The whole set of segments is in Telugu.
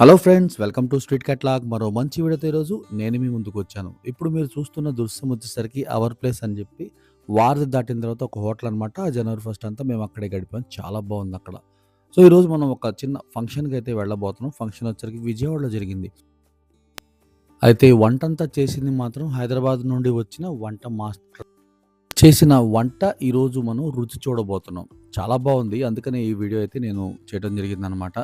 Hello friends welcome to street కట్లాగ్. మరో మంచి వీడియోతో ఈరోజు నేను మీ ముందుకు వచ్చాను. ఇప్పుడు మీరు చూస్తున్న దృశ్యం వచ్చేసరికి అవర్ ప్లేస్ అని చెప్పి వారధి దాటిన తర్వాత ఒక హోటల్ అనమాట జనవరి ఫస్ట్ అంతా మేము అక్కడే గడిపాం. చాలా బాగుంది అక్కడ. సో ఈరోజు మనం ఒక చిన్న ఫంక్షన్కి అయితే వెళ్ళబోతున్నాం. ఫంక్షన్ వచ్చేసరికి విజయవాడలో జరిగింది. అయితే వంట అంతా చేసింది మాత్రం హైదరాబాద్ నుండి వచ్చిన వంట మాస్టర్. చేసిన వంట ఈరోజు మనం రుచి చూడబోతున్నాం. చాలా బాగుంది. అందుకనే ఈ వీడియో అయితే నేను చేయడం జరిగిందనమాట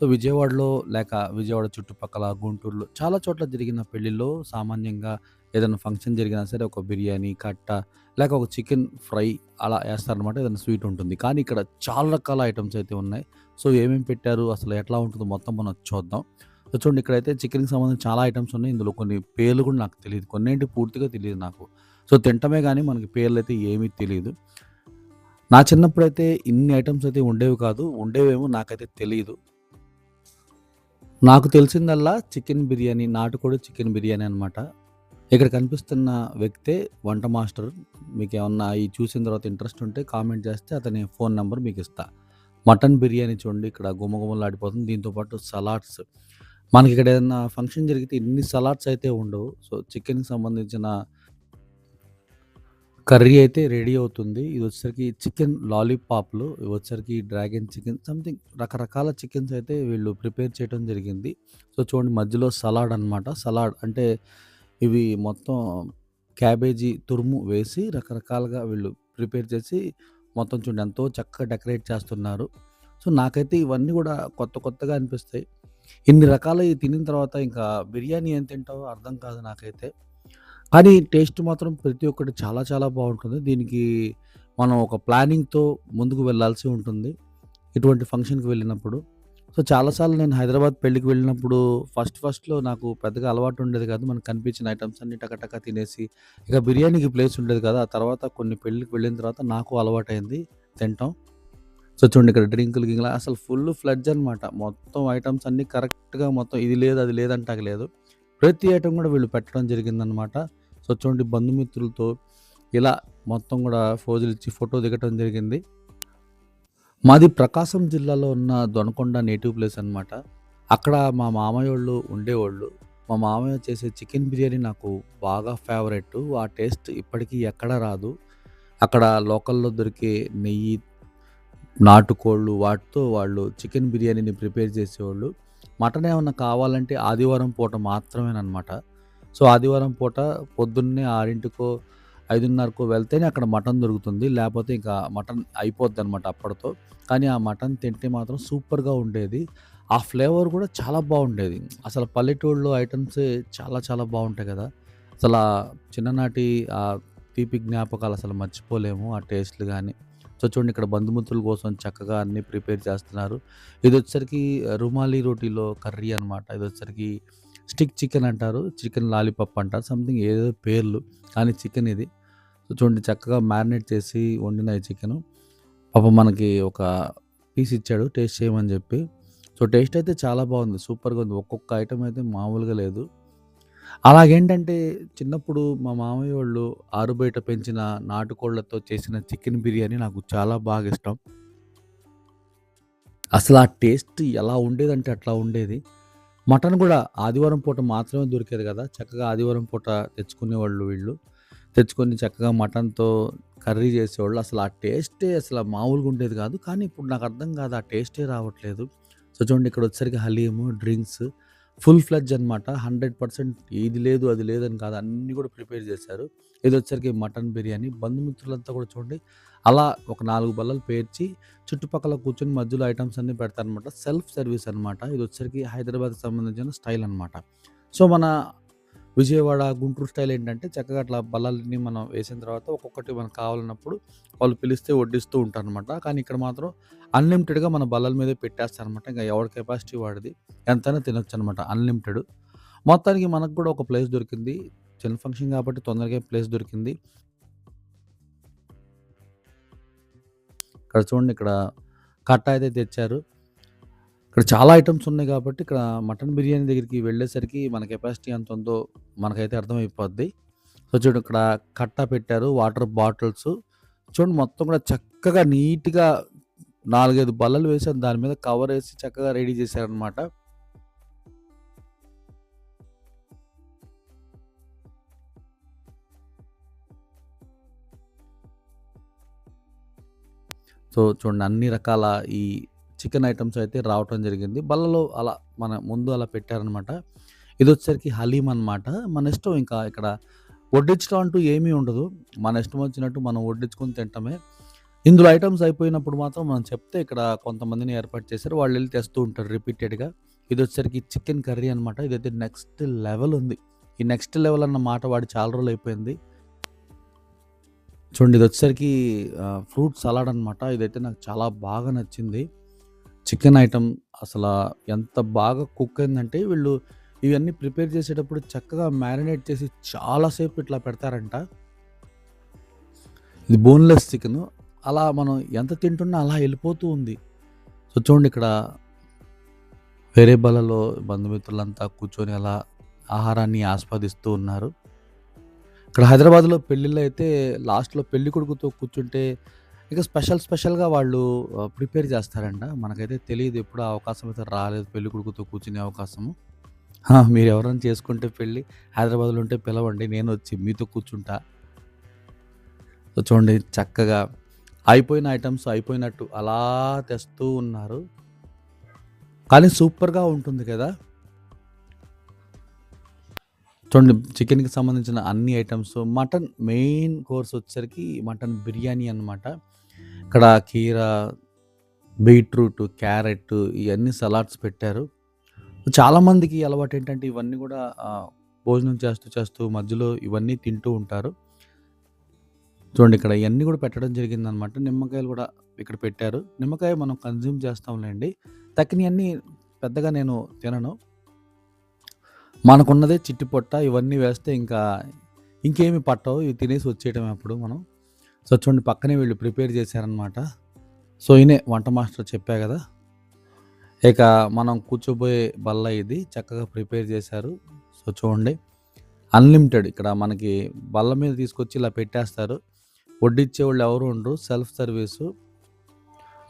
సో విజయవాడలో లేక విజయవాడ చుట్టుపక్కల గుంటూరులో చాలా చోట్ల జరిగిన పెళ్ళిలో సామాన్యంగా ఏదైనా ఫంక్షన్ జరిగినా సరే ఒక బిర్యానీ కట్ట లేక ఒక చికెన్ ఫ్రై అలా వేస్తారనమాట ఏదైనా స్వీట్ ఉంటుంది. కానీ ఇక్కడ చాలా రకాల ఐటమ్స్ అయితే ఉన్నాయి. సో ఏమేమి పెట్టారు? అసలు ఎట్లా ఉంటుందో మొత్తం మనం చూద్దాం. సో చూడండి ఇక్కడైతే చికెన్కి సంబంధించిన చాలా ఐటమ్స్ ఉన్నాయి. ఇందులో కొన్ని పేర్లు కూడా నాకు తెలియదు కొన్నింటి పూర్తిగా తెలియదు నాకు. సో తింటమే కానీ మనకి పేర్లు అయితే ఏమీ తెలియదు నా చిన్నప్పుడు అయితే ఇన్ని ఐటమ్స్ అయితే ఉండేవి కాదు. ఉండేవేమో నాకైతే తెలియదు నాకు తెలిసిందల్లా చికెన్ బిర్యానీ నాటుకోడి చికెన్ బిర్యానీ అనమాట ఇక్కడ కనిపిస్తున్న వ్యక్తే వంట మాస్టర్. మీకు ఏమన్నా ఈ చూసిన తర్వాత ఇంట్రెస్ట్ ఉంటే కామెంట్ చేస్తే అతని ఫోన్ నెంబర్ మీకు ఇస్తా మటన్ బిర్యానీ చూడండి ఇక్కడ గుమగుమలాడిపోతుంది. దీంతోపాటు సలాడ్స్. మనకి ఇక్కడ ఏదైనా ఫంక్షన్ జరిగితే ఇన్ని సలాడ్స్ అయితే ఉండవు. సో చికెన్కి సంబంధించిన కర్రీ అయితే రెడీ అవుతుంది. ఇది వచ్చేసరికి చికెన్ లాలీపాప్లు ఇవి వచ్చేసరికి డ్రాగన్ చికెన్ సంథింగ్ రకరకాల చికెన్స్ అయితే వీళ్ళు ప్రిపేర్ చేయడం జరిగింది. సో చూడండి మధ్యలో సలాడ్ అనమాట సలాడ్ అంటే ఇవి మొత్తం క్యాబేజీ తురుము వేసి రకరకాలుగా వీళ్ళు ప్రిపేర్ చేసి మొత్తం చూడండి ఎంతో చక్కగా డెకరేట్ చేస్తున్నారు. సో నాకైతే ఇవన్నీ కూడా కొత్త కొత్తగా అనిపిస్తాయి. ఇన్ని రకాలు తినిన తర్వాత ఇంకా బిర్యానీ ఏం తింటావో అర్థం కాదు నాకైతే. కానీ టేస్ట్ మాత్రం ప్రతి ఒక్కటి చాలా చాలా బాగుంటుంది. దీనికి మనం ఒక ప్లానింగ్తో ముందుకు వెళ్ళాల్సి ఉంటుంది. ఇటువంటి ఫంక్షన్కి వెళ్ళినప్పుడు. సో చాలాసార్లు నేను హైదరాబాద్ పెళ్ళికి వెళ్ళినప్పుడు ఫస్ట్ ఫస్ట్లో నాకు పెద్దగా అలవాటు ఉండేది కాదు. మనకు కనిపించిన ఐటమ్స్ అన్ని టకటక తినేసి ఇక బిర్యానీకి ప్లేస్ ఉండేది కదా. ఆ తర్వాత కొన్ని పెళ్ళికి వెళ్ళిన తర్వాత నాకు అలవాటైంది తింటాం సో చూడండి ఇక్కడ డ్రింకులు గింగ్లా అసలు ఫుల్ ఫ్లడ్జ్ అనమాట మొత్తం ఐటమ్స్ అన్నీ కరెక్ట్గా మొత్తం ఇది లేదు అది లేదంటాక లేదు ప్రతి ఐటమ్ కూడా వీళ్ళు పెట్టడం జరిగిందనమాట సో చూడండి బంధుమిత్రులతో ఇలా మొత్తం కూడా ఫోజులు ఇచ్చి ఫోటో దిగటం జరిగింది. మాది ప్రకాశం జిల్లాలో ఉన్న దొనకొండ నేటివ్ ప్లేస్ అనమాట అక్కడ మా మామయ్య వాళ్ళు ఉండేవాళ్ళు. మా మామయ్య చేసే చికెన్ బిర్యానీ నాకు బాగా ఫేవరెట్. ఆ టేస్ట్ ఇప్పటికీ ఎక్కడ రాదు. అక్కడ లోకల్లో దొరికే నెయ్యి నాటుకోళ్ళు వాటితో వాళ్ళు చికెన్ బిర్యానీని ప్రిపేర్ చేసేవాళ్ళు. మటన్ ఏమన్నా కావాలంటే ఆదివారం పూట మాత్రమేనమాట సో ఆదివారం పూట పొద్దున్నే ఆరింటికో ఐదున్నరకో వెళ్తేనే అక్కడ మటన్ దొరుకుతుంది. లేకపోతే ఇంకా మటన్ అయిపోద్ది అనమాట అప్పటితో. కానీ ఆ మటన్ తింటే మాత్రం సూపర్గా ఉండేది. ఆ ఫ్లేవర్ కూడా చాలా బాగుండేది. అసలు పల్లెటూళ్ళలో ఐటమ్స్ చాలా చాలా బాగుంటాయి కదా. అసలు ఆ చిన్ననాటి ఆ తీపి జ్ఞాపకాలు అసలు మర్చిపోలేము. ఆ టేస్ట్లు కానీ సో చూడండి ఇక్కడ బంధుమిత్రుల కోసం చక్కగా అన్ని ప్రిపేర్ చేస్తున్నారు. ఇది వచ్చేసరికి రుమాలి రోటీలో కర్రీ అనమాట ఇది వచ్చేసరికి స్టిక్ చికెన్ అంటారు. చికెన్ లాలీపాప్ అంటారు. సంథింగ్ ఏదో పేర్లు. కానీ చికెన్ ఇది. సో చూడండి చక్కగా మ్యారినేట్ చేసి వండిన ఈ చికెన్. పాపం మనకి ఒక పీస్ ఇచ్చాడు టేస్ట్ చేయమని చెప్పి. సో టేస్ట్ అయితే చాలా బాగుంది. సూపర్గా ఉంది. ఒక్కొక్క ఐటమ్ అయితే మామూలుగా లేదు. అలాగేంటంటే చిన్నప్పుడు మా మామయ్య వాళ్ళు ఆరు బయట పెంచిన నాటుకోళ్ళతో చేసిన చికెన్ బిర్యానీ నాకు చాలా బాగా ఇష్టం. అసలు ఆ టేస్ట్ ఎలా ఉండేదంటే అట్లా ఉండేది. మటన్ కూడా ఆదివారం పూట మాత్రమే దొరికేది కదా చక్కగా ఆదివారం పూట తెచ్చుకునేవాళ్ళు వీళ్ళు. తెచ్చుకొని చక్కగా మటన్తో కర్రీ చేసేవాళ్ళు. అసలు ఆ టేస్టే అసలు మామూలుగా ఉండేది కాదు. కానీ ఇప్పుడు నాకు అర్థం కాదు ఆ టేస్టే రావట్లేదు. సో చూడండి ఇక్కడ వచ్చేసరికి హలీము డ్రింక్స్ ఫుల్ ఫ్లెడ్జ్ అనమాట హండ్రెడ్ పర్సెంట్ ఇది లేదు అది లేదని కాదు. అన్నీ కూడా ప్రిపేర్ చేశారు. ఇది వచ్చరికి మటన్ బిర్యానీ. బంధుమిత్రులంతా కూడా చూడండి అలా ఒక నాలుగు బల్లలు పేర్చి చుట్టుపక్కల కూర్చొని మధ్యలో ఐటమ్స్ అన్నీ పెడతారనమాట సెల్ఫ్ సర్వీస్ అనమాట ఇది వచ్చరికి హైదరాబాద్కి సంబంధించిన స్టైల్ అనమాట సో మన విజయవాడ గుంటూరు స్టైల్ ఏంటంటే చక్కగా అట్లా బల్లలన్నీ మనం వేసిన తర్వాత ఒక్కొక్కటి మనకు కావాలన్నప్పుడు వాళ్ళు పిలిస్తే వడ్డిస్తూ ఉంటారు అనమాట కానీ ఇక్కడ మాత్రం అన్లిమిటెడ్గా మన బల్లల మీదే పెట్టేస్తారు అనమాట ఇంకా ఎవరి కెపాసిటీ వాడిది ఎంతైనా తినొచ్చు అనమాట అన్లిమిటెడ్. మొత్తానికి మనకు కూడా ఒక ప్లేస్ దొరికింది. చిన్న ఫంక్షన్ కాబట్టి తొందరగా ప్లేస్ దొరికింది. ఇక్కడ చూడండి ఇక్కడ కట్ట అయితే తెచ్చారు. ఇక్కడ చాలా ఐటమ్స్ ఉన్నాయి కాబట్టి ఇక్కడ మటన్ బిర్యానీ దగ్గరికి వెళ్ళేసరికి మన కెపాసిటీ ఎంత ఉందో మనకైతే అర్థమైపోద్ది. సో చూడండి ఇక్కడ కట్ట పెట్టారు వాటర్ బాటిల్స్. చూడండి మొత్తం కూడా చక్కగా నీట్గా నాలుగైదు బల్లలు వేసి దాని మీద కవర్ వేసి చక్కగా రెడీ చేశారనమాట సో చూడండి అన్ని రకాల ఈ చికెన్ ఐటమ్స్ అయితే రావటం జరిగింది. బల్లలో అలా మన ముందు అలా పెట్టారనమాట. ఇది వచ్చేసరికి హలీం అనమాట. మన ఇష్టం ఇంకా ఇక్కడ వడ్డించడం అంటూ ఏమీ ఉండదు. మన ఇష్టం వచ్చినట్టు మనం వడ్డించుకొని తింటమే. ఇందులో ఐటమ్స్ అయిపోయినప్పుడు మాత్రం మనం చెప్తే ఇక్కడ కొంతమందిని ఏర్పాటు చేశారు. వాళ్ళు వెళ్ళి తెస్తూ ఉంటారు రిపీటెడ్‌గా. ఇది వచ్చేసరికి చికెన్ కర్రీ అనమాట. ఇదైతే నెక్స్ట్ లెవెల్ ఉంది. ఈ నెక్స్ట్ లెవెల్ అన్న మాట వాడి చాలా రోజులు అయిపోయింది చూడండి ఇది వచ్చేసరికి ఫ్రూట్ సలాడ్ అనమాట. ఇదైతే నాకు చాలా బాగా నచ్చింది. చికెన్ ఐటెం అసల ఎంత బాగా కుక్ అయిందంటే వీళ్ళు ఇవన్నీ ప్రిపేర్ చేసేటప్పుడు చక్కగా మ్యారినేట్ చేసి చాలాసేపు ఇట్లా పెడతారంట. ఇది బోన్‌లెస్ చికెను. అలా మనం ఎంత తింటున్నా అలా వెళ్ళిపోతూ ఉంది. సో చూడండి ఇక్కడ వేరే బలలో బంధుమిత్రులంతా కూర్చొని అలా ఆహారాన్ని ఆస్వాదిస్తూ ఉన్నారు. ఇక్కడ హైదరాబాద్‌లో పెళ్ళిళ్ళు అయితే లాస్ట్‌లో పెళ్ళికొడుకుతో కూర్చుంటే ఇక స్పెషల్ స్పెషల్‌గా వాళ్ళు ప్రిపేర్ చేస్తారంట. మనకైతే తెలియదు ఎప్పుడు ఆ అవకాశం అయితే రాలేదు పెళ్ళికొడుకుతో కూర్చునే అవకాశము. మీరు ఎవరైనా చేసుకుంటే పెళ్ళి హైదరాబాద్‌లో ఉంటే పిలవండి. నేను వచ్చి మీతో కూర్చుంటా. చూడండి చక్కగా అయిపోయిన ఐటమ్స్ అయిపోయినట్టు అలా తెస్తూ ఉన్నారు. కానీ సూపర్‌గా ఉంటుంది కదా! చూడండి చికెన్‌కి సంబంధించిన అన్ని ఐటమ్స్ మటన్ మెయిన్ కోర్స్ వచ్చేసరికి మటన్ బిర్యానీ అనమాట. ఇక్కడ కీరా, బీట్రూట్, క్యారెట్ ఇవన్నీ సలాడ్స్ పెట్టారు. చాలామందికి అలవాటేంటంటే ఇవన్నీ కూడా భోజనం చేస్తూ చేస్తూ మధ్యలో ఇవన్నీ తింటూ ఉంటారు. చూడండి ఇక్కడ ఇవన్నీ కూడా పెట్టడం జరిగిందనమాట. నిమ్మకాయలు కూడా ఇక్కడ పెట్టారు. నిమ్మకాయ మనం కన్జ్యూమ్ చేస్తాంలేండి తక్కినవన్నీ పెద్దగా నేను తినను. మనకున్నదే చిట్టి పొట్ట. ఇవన్నీ వేస్తే ఇంకా ఇంకేమి పట్టవు. ఇవి తినేసి వచ్చేయటం అప్పుడు మనం. సో చూడండి పక్కనే వీళ్ళు ప్రిపేర్ చేశారనమాట. సో ఈయనే వంట మాస్టర్ చెప్పా కదా ఇక మనం కూర్చోబోయే బల్ల ఇది. చక్కగా ప్రిపేర్ చేశారు. సో చూడండి. అన్‌లిమిటెడ్ ఇక్కడ మనకి బల్ల మీద తీసుకొచ్చి ఇలా పెట్టేస్తారు. వడ్డిచ్చే వాళ్ళు ఎవరు ఉండరు. Self service.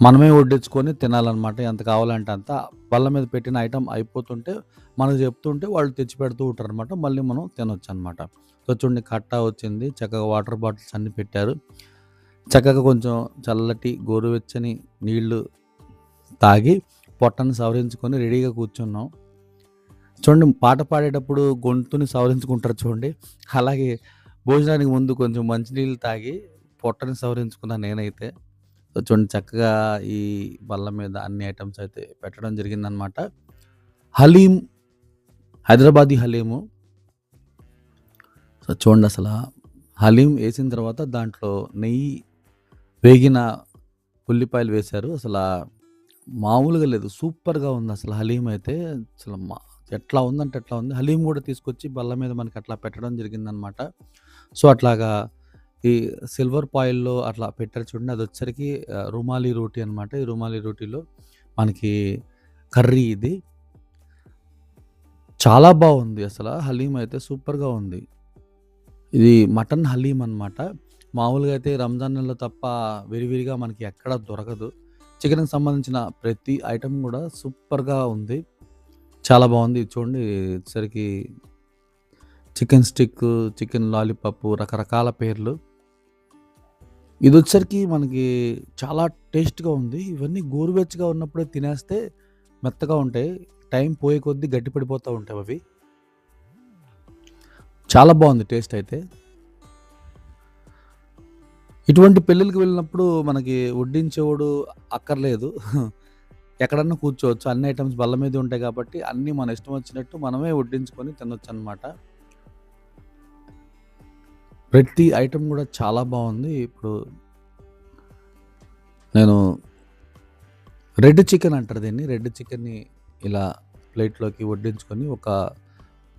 మనమే వడ్డించుకొని తినాలనమాట. ఎంత కావాలంటే అంత. బల్ల మీద పెట్టిన ఐటమ్ అయిపోతుంటే మనకు చెప్తుంటే వాళ్ళు తెచ్చి పెడుతూ ఉంటారనమాట. మళ్ళీ మనం తినొచ్చనమాట. సో చూడండి కట్టా వచ్చింది. చక్కగా వాటర్ బాటిల్స్ అన్నీ పెట్టారు. చక్కగా కొంచెం చల్లటి గోరువెచ్చని నీళ్ళు తాగి పొట్టని సవరించుకొని రెడీగా కూర్చున్నాం. చూడండి పాట పాడేటప్పుడు గొంతుని సవరించుకుంటారు చూడండి. అలాగే భోజనానికి ముందు కొంచెం మంచినీళ్ళు తాగి పొట్టని సవరించుకున్నా నేనైతే. సో చూడండి చక్కగా ఈ బల్ల మీద అన్ని ఐటమ్స్ అయితే పెట్టడం జరిగిందనమాట. హలీం హైదరాబాదీ హలీము. సో చూడండి అసల హలీం వేసిన తర్వాత దాంట్లో నెయ్యి వేగిన ఉల్లిపాయలు వేశారు. అసలు మామూలుగా లేదు. సూపర్‌గా ఉంది అసలు హలీం అయితే. అసలు మా ఎట్లా ఉందంటే ఎట్లా ఉంది. హలీం కూడా తీసుకొచ్చి బల్ల మీద మనకి అట్లా పెట్టడం జరిగిందనమాట. సో అట్లాగా ఈ సిల్వర్ పాయిల్లో అట్లా పెట్టారు చూడండి. అదొచ్చేసరికి వచ్చరికి రుమాలి రోటీ అనమాట. ఈ రుమాలి రోటీలో మనకి కర్రీ ఇది. చాలా బాగుంది అసలు హలీం అయితే సూపర్‌గా ఉంది. ఇది మటన్ హలీం అనమాట. మామూలుగా అయితే రంజాన్ నెలలో తప్ప విరివిరిగా మనకి ఎక్కడ దొరకదు. చికెన్‌కి సంబంధించిన ప్రతి ఐటెం కూడా సూపర్‌గా ఉంది. చాలా బాగుంది చూడండి సరికి చికెన్ స్టిక్కు, చికెన్ లాలీపాపు రకరకాల పేర్లు. ఇది వచ్చేసరికి మనకి చాలా టేస్ట్‌గా ఉంది. ఇవన్నీ గోరువెచ్చగా ఉన్నప్పుడే తినేస్తే మెత్తగా ఉంటాయి. టైం పోయే కొద్దీ గట్టిపడిపోతూ ఉంటాయి అవి. చాలా బాగుంది టేస్ట్ అయితే. ఇటువంటి పెళ్ళిళ్ళకి వెళ్ళినప్పుడు మనకి వడ్డించేవాడు అక్కర్లేదు. ఎక్కడన్నా కూర్చోవచ్చు. అన్ని ఐటమ్స్ బల్ల మీద ఉంటాయి కాబట్టి అన్నీ మన ఇష్టం వచ్చినట్టు మనమే వడ్డించుకొని తినొచ్చనమాట. ప్రతి ఐటెం కూడా చాలా బాగుంది ఇప్పుడు నేను రెడ్ చికెన్ అంటారు దీన్ని. రెడ్ చికెన్‌ని ఇలా ప్లేట్‌లోకి వడ్డించుకొని ఒక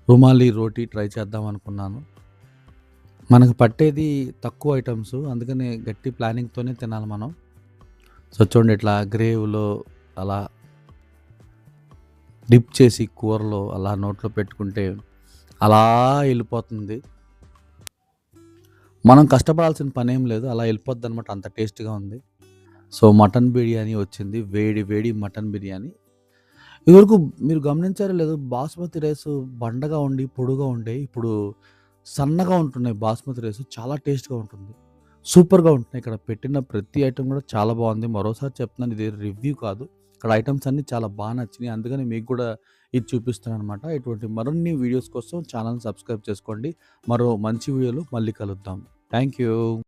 రుమాలి రోటీ ట్రై చేద్దాం అనుకున్నాను. మనకు పట్టేది తక్కువ ఐటమ్స్ అందుకని గట్టి ప్లానింగ్‌తోనే తినాలి మనం. సో చూడండి ఇట్లా గ్రేవ్‌లో అలా డిప్ చేసి కూరలో అలా నోట్లో పెట్టుకుంటే అలా వెళ్ళిపోతుంది మనం కష్టపడాల్సిన పని ఏం లేదు. అలా వెళ్ళిపోద్ది అనమాట అంత టేస్ట్‌గా ఉంది. సో మటన్ బిర్యానీ వచ్చింది. వేడి వేడి మటన్ బిర్యానీ. ఇదివరకు మీరు గమనించారో లేదు బాస్మతి రైసు బండగా ఉండి, పొడుగా ఉండే ఇప్పుడు సన్నగా ఉంటున్నాయి బాస్మతి రైసు. చాలా టేస్ట్‌గా ఉంటుంది. సూపర్‌గా ఉంటున్నాయి. ఇక్కడ పెట్టిన ప్రతి ఐటెం కూడా చాలా బాగుంది. మరోసారి చెప్తున్నాను ఇది రివ్యూ కాదు. ఇక్కడ ఐటమ్స్ అన్నీ చాలా బాగా నచ్చినాయి. అందుకని మీకు కూడా ఇది చూపిస్తున్నాననమాట. ఇటువంటి మరిన్ని వీడియోస్ కోసం ఛానల్ సబ్స్క్రైబ్ చేసుకోండి. మరో మంచి వీడియోలో మళ్ళీ కలుద్దాం. Thank you.